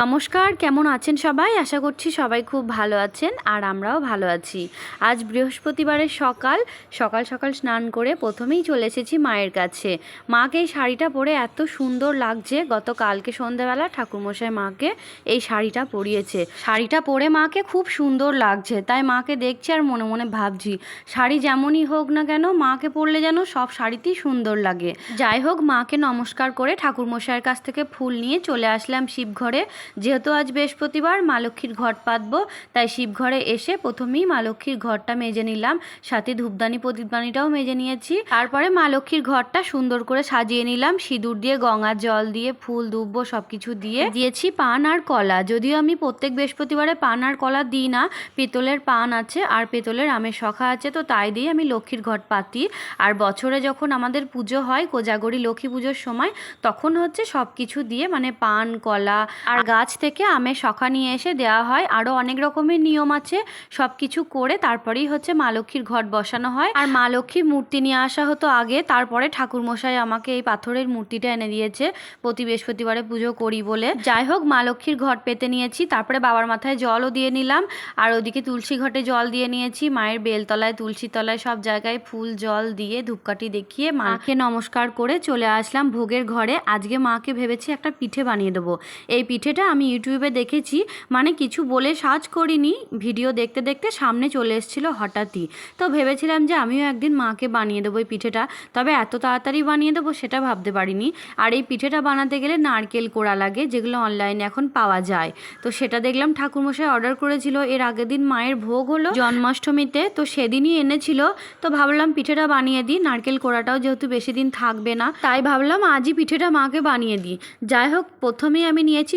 নমস্কার, কেমন আছেন সবাই? আশা করছি সবাই খুব ভালো আছেন আর আমরাও ভালো আছি। আজ বৃহস্পতিবারের সকাল সকাল সকাল স্নান করে প্রথমেই চলে এসেছি মায়ের কাছে। মাকে এই শাড়িটা পরে এত সুন্দর লাগছে, গতকালকে সন্ধ্যাবেলা ঠাকুরমশাই মাকে এই শাড়িটা পরিয়েছে। শাড়িটা পরে মাকে খুব সুন্দর লাগছে, তাই মাকে দেখছি আর মনে মনে ভাবছি, শাড়ি যেমনই হোক না কেন মাকে পরলে যেন সব শাড়িতেই সুন্দর লাগে। যাই হোক, মাকে নমস্কার করে ঠাকুরমশাইয়ের কাছ থেকে ফুল নিয়ে চলে আসলাম শিবঘরে। যেহেতু আজ বৃহস্পতিবার, মা লক্ষ্মীর ঘট পাতবো, তাই শিবঘরে এসে প্রথমেই মা লক্ষ্মীর ঘরটা মেজে নিলাম। সাথে ধূপদানি প্রদীপদানিটাও মেজে নিয়েছি। তারপরে মা লক্ষ্মীর ঘরটা সুন্দর করে সাজিয়ে নিলাম। সিঁদুর দিয়ে, গঙ্গার জল দিয়ে, ফুল, দুব্ব সব কিছু দিয়ে দিয়েছি পান আর কলা। যদিও আমি প্রত্যেক বৃহস্পতিবারে পান আর কলা দিই না, পেতলের পান আছে আর পেতলের আমের শখা আছে, তো তাই দিয়ে আমি লক্ষ্মীর ঘট পাতি। আর বছরে যখন আমাদের পুজো হয়, কোজাগরি লক্ষ্মী পুজোর সময়, তখন হচ্ছে সব কিছু দিয়ে মানে পান, কলা আর গাছ থেকে আমের শখা নিয়ে এসে দেওয়া হয়। আরও অনেক রকমের নিয়ম আছে। সব কিছু করে তারপরেই হচ্ছে মা লক্ষ্মীর ঘট বসানো হয়। আর মা লক্ষ্মীর মূর্তি নিয়ে আসা হতো আগে। তারপরে ঠাকুরমশাই আমাকে এই পাথরের মূর্তিটা এনে দিয়েছে। প্রতি বৃহস্পতিবারে পুজো করি বলে। যাই হোক, মা লক্ষ্মীর ঘট পেতে নিয়েছি। তারপরে বাবার মাথায় জলও দিয়ে নিলাম। আর ওদিকে তুলসী ঘটে জল দিয়ে নিয়েছি। মায়ের বেলতলায়, তুলসী তলায় সব জায়গায় ফুল, জল দিয়ে ধূপকাঠি দেখিয়ে মাকে নমস্কার করে চলে আসলাম ভোগের ঘরে। আজকে মাকে ভেবেছি একটা পিঠে বানিয়ে দেবো। এই পিঠেটা আমি ইউটিউবে দেখেছি মানে কিছু বলে সার্চ করিনি, ভিডিও দেখতে দেখতে সামনে চলে এসেছিল হঠাৎই। তো ভেবেছিলাম যে আমিও একদিন মাকে বানিয়ে দেবো এই পিঠেটা, তবে এত তাড়াতাড়ি বানিয়ে দেবো সেটা ভাবতে পারিনি। আর এই পিঠেটা বানাতে গেলে নারকেল কোড়া লাগে, যেগুলো অনলাইনে এখন পাওয়া যায়। তো সেটা দেখলাম ঠাকুরমশাই অর্ডার করেছিল, এর আগের দিন মায়ের ভোগ হলো জন্মাষ্টমীতে, তো সেদিনই এনেছিল। তো ভাবলাম পিঠেটা বানিয়ে দিই, নারকেল কোড়াটাও যেহেতু বেশি দিন থাকবে না, তাই ভাবলাম আজই পিঠেটা মাকে বানিয়ে দিই। যাই হোক প্রথমে আমি নিয়েছি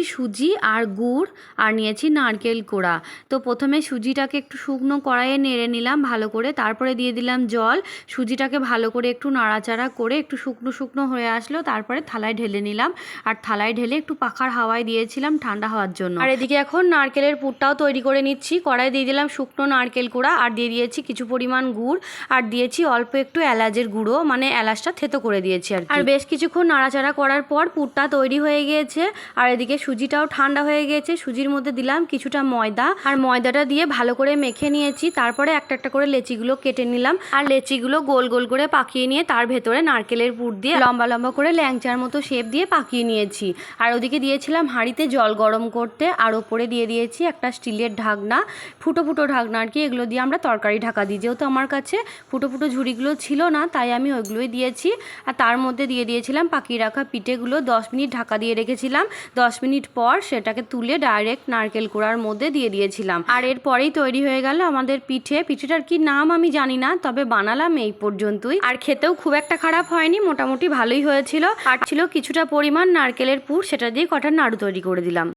আর গুড় আর নিয়েছি নারকেল কোড়া। তো প্রথমে সুজিটাকে একটু শুকনো কড়াইয়ে নেড়ে নিলাম ভালো করে। তারপরে দিয়ে দিলাম জল। সুজিটাকে ভালো করে একটু নাড়াচাড়া করে একটু শুকনো শুকনো হয়ে আসলো। তারপরে থালায় ঢেলে নিলাম। আর থালায় ঢেলে একটু পাখার হাওয়ায় দিয়েছিলাম ঠান্ডা হওয়ার জন্য। আর এদিকে এখন নারকেলের পুরটাও তৈরি করে নিচ্ছি। কড়াই দিয়ে দিলাম শুকনো নারকেল কোড়া আর দিয়ে দিয়েছি কিছু পরিমাণ গুড়। আর দিয়েছি অল্প একটু এলাচের গুঁড়ো। মানে এলাচটা থেতো করে দিয়েছি আর আর বেশ কিছুক্ষণ নাড়াচাড়া করার পর পুরটা তৈরি হয়ে গিয়েছে। আর এদিকে সুজিটাও ঠান্ডা হয়ে গিয়েছে সুজির মধ্যে দিলাম কিছুটা ময়দা, আর ময়দাটা দিয়ে ভালো করে মেখে নিয়েছি, তারপরে একটা একটা করে লেচিগুলো কেটে নিলাম, আর লেচিগুলো গোল গোল করে পাকিয়ে নিয়ে তার ভেতরে নারকেলের পুর দিয়ে লম্বা লম্বা করে ল্যাংচার মতো শেপ দিয়ে পাকিয়ে নিয়েছি। আর ওদিকে দিয়েছিলাম হাঁড়িতে জল গরম করতে, আর ওপরে দিয়ে দিয়েছি একটা স্টিলের ঢাকনা, ফুটো ফুটো ঢাকনা আর কি, এগুলো দিয়ে আমরা তরকারি ঢাকা দিই। যেহেতু আমার কাছে ফুটো ফুটো ঝুড়িগুলো ছিল না, তাই আমি ওইগুলোই দিয়েছি। আর তার মধ্যে দিয়ে দিয়েছিলাম পাকিয়ে রাখা পিঠেগুলো দশ মিনিট ঢাকা দিয়ে রেখেছিলাম, দশ মিনিট পর সেটাকে তুলে ডাইরেক্ট নারকেল কুড়ার মধ্যে দিয়ে দিয়েছিলাম। আর এরপরেই তৈরি হয়ে গেল আমাদের পিঠে। পিঠেটার কি নাম আমি জানি না, তবে বানালাম এই পর্যন্তই। আর খেতেও খুব একটা খারাপ হয়নি, মোটামুটি ভালোই হয়েছিল। আর ছিল কিছুটা পরিমাণ নারকেলের পুর, সেটা দিয়ে কটা নাড়ু তৈরি করে দিলাম।